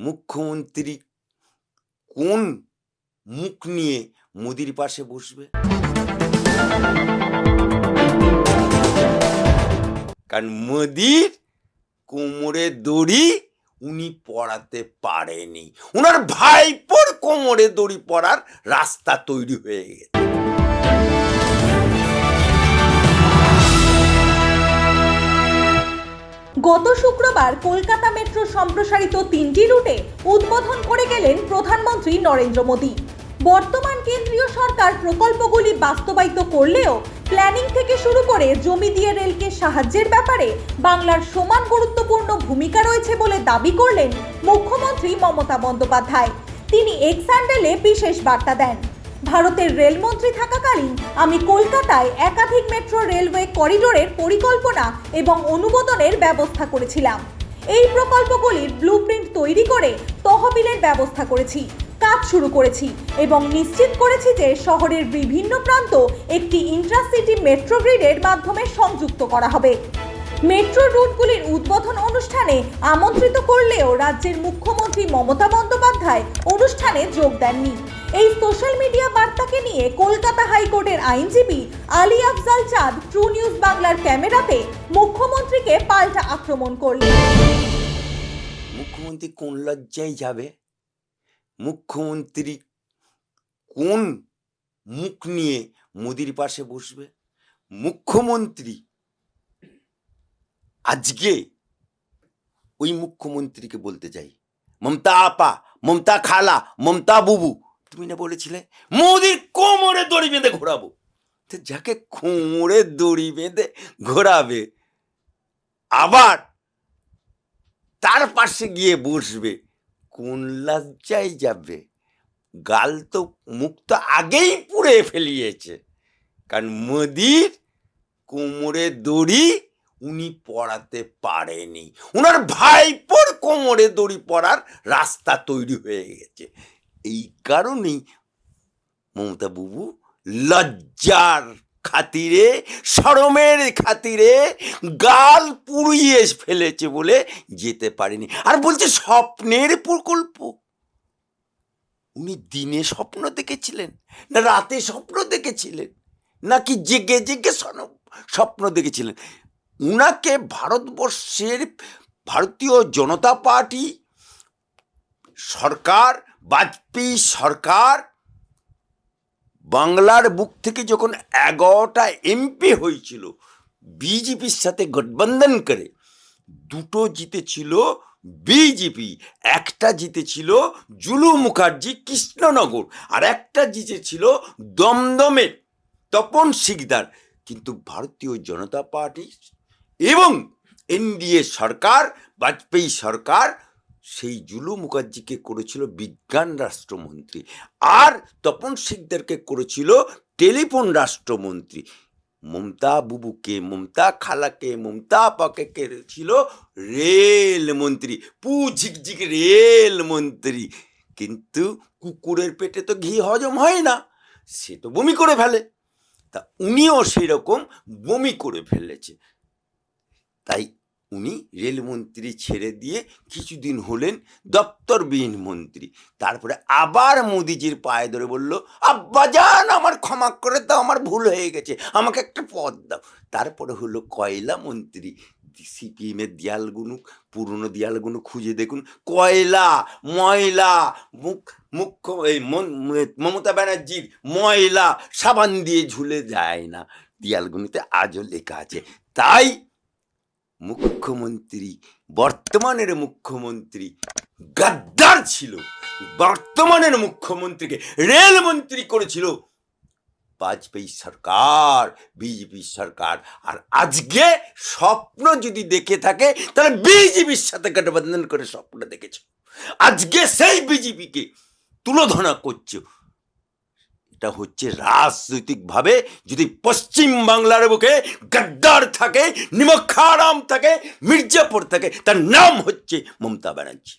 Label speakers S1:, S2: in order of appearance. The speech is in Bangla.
S1: মুখ্যমন্ত্রী কোন মুখ নিয়ে মোদির পাশে বসবে? কারণ মোদির কোমরে দড়ি উনি পড়াতে পারেনি। ওনার ভাইপোর কোমরে দড়ি পড়ার রাস্তা তৈরি হয়ে গেছে।
S2: গত শুক্রবার কলকাতা মেট্রো সম্প্রসারিত তিনটি রুটে উদ্বোধন করে গেলেন প্রধানমন্ত্রী নরেন্দ্র মোদী। বর্তমান কেন্দ্রীয় সরকার প্রকল্পগুলি বাস্তবায়িত করলেও প্ল্যানিং থেকে শুরু করে জমি দিয়ে রেলকে সাহায্যের ব্যাপারে বাংলার সমান গুরুত্বপূর্ণ ভূমিকা রয়েছে বলে দাবি করলেন মুখ্যমন্ত্রী মমতা বন্দ্যোপাধ্যায়। তিনি এক্স বিশেষ বার্তা দেন। ভারতের রেলমন্ত্রী থাকাকালীন আমি কলকাতায় একাধিক মেট্রো রেলওয়ে করিডোরের পরিকল্পনা এবং অনুমোদনের ব্যবস্থা করেছিলাম। এই প্রকল্পগুলির ব্লুপ্রিন্ট তৈরি করে তহবিলের ব্যবস্থা করেছি, কাজ শুরু করেছি এবং নিশ্চিত করেছি যে শহরের বিভিন্ন প্রান্ত একটি ইন্ট্রাসিটি মেট্রো গ্রিডের মাধ্যমে সংযুক্ত করা হবে। মেট্রো রুটগুলির উদ্বোধন অনুষ্ঠানে আমন্ত্রিত করলেও রাজ্যের মুখ্যমন্ত্রী মমতা বন্দ্যোপাধ্যায় অনুষ্ঠানে যোগ দেননি। এই সোশ্যাল মিডিয়া বার্তাকে নিয়ে কলকাতা হাইকোর্টের আইনজীবী আলী আফজাল চাঁদ ট্রু নিউজ বাংলার ক্যামেরাতে মুখ্যমন্ত্রীকে পাল্টা আক্রমণ করলেন।
S1: মুখ্যমন্ত্রী কোন লজ্জায় যাবে? মুখ্যমন্ত্রী কোন মুখ নিয়ে মোদির পাশে বসবে? মুখ্যমন্ত্রী আজকে ওই মুখ্যমন্ত্রীকে বলতে চাই। মমতা আপা, মমতা খালা, মমতা বুবু, তুমি না বলেছিলে? মোদির কোমরে দড়ি বেঁধে ঘোরাবো। যাকে কোমরে দড়ি বেঁধে ঘোরাবে, আবার তার পাশে গিয়ে বসবে, কোন লজ্জায় যাবে? গাল তো মুখ তো আগেই পুড়ে ফেলিয়েছে। কারণ মোদির কোমরে দড়ি উনি পড়াতে পারেনি। ওনার ভাইপোর কোমরে দড়ি পড়ার রাস্তা তৈরি হয়ে গেছে। এই কারণেই মমতা বুবু লজ্জার খাতিরে শরমের খাতিরে গাল পুড়িয়ে ফেলেছে বলে যেতে পারেনি। আর বলছে স্বপ্নের প্রকল্প। উনি দিনে স্বপ্ন দেখেছিলেন, না রাতে স্বপ্ন দেখেছিলেন, নাকি জেগে জেগে স্বপ্ন দেখেছিলেন? উনাকে ভারতবর্ষের ভারতীয় জনতা পার্টি, সরকার, বাজপেয়ী সরকার, বাংলার বুক থেকে যখন এগারোটা এমপি হয়েছিল, বিজেপির সাথে গঠবন্ধন করে, দুটো জিতেছিল বিজেপি, একটা জিতেছিল জুলু মুখার্জি কৃষ্ণনগর, আর একটা জিতেছিল দমদমের তপন শিকদার। কিন্তু ভারতীয় জনতা পার্টি এবং এনডিএ সরকার, বাজপেয়ী সরকার সেই জুলু মুখার্জিকে করেছিল বিজ্ঞান রাষ্ট্রমন্ত্রী। আর তপন শিকদারকে করেছিল টেলিফোন রাষ্ট্রমন্ত্রী। মমতা বুবুকে, মমতা খালাকে, মমতা আপাকে করেছিল রেল মন্ত্রী। পু ঝিকঝিক রেল মন্ত্রী। কিন্তু কুকুরের পেটে তো ঘি হজম হয় না, সে তো বমি করে ফেলে। তা উনিও সেরকম বমি করে ফেলেছে। তাই উনি রেলমন্ত্রী ছেড়ে দিয়ে কিছুদিন হলেন দপ্তরবিহীন মন্ত্রী। তারপরে আবার মোদিজির পায়ে ধরে বলল আব্বাজান আমার ক্ষমা করে দাও, আমার ভুল হয়ে গেছে, আমাকে একটা পদ দাও। তারপরে হলো কয়লা মন্ত্রী। সিপিএমের দেয়ালগুলো পুরনো দেয়ালগুলো খুঁজে দেখুন, কয়লা, ময়লা, মুখ, মুখ্য, এই মমতা ব্যানার্জির ময়লা সাবান দিয়ে ঝুলে যায় না। দেয়ালগুলোতে আজও লেখা আছে। তাই মুখ্যমন্ত্রী, বর্তমানের মুখ্যমন্ত্রী, গাদ্দার ছিল। বর্তমানের মুখ্যমন্ত্রীকে রেলমন্ত্রী করেছিল বাজপেয়ী সরকার, বিজেপি সরকার। আর আজকে স্বপ্ন যদি দেখে থাকে, তাহলে বিজেপির সাথে গঠবন্ধন করে স্বপ্ন দেখেছে। আজকে সেই বিজেপিকে তুলোধনা করছে। এটা হচ্ছে রাজনৈতিকভাবে যদি পশ্চিম বাংলার বুকে গাদ্দার থাকে নিমক্ষারাম থাকে, মির্জাপুর থাকে, তার নাম হচ্ছে মমতা ব্যানার্জি।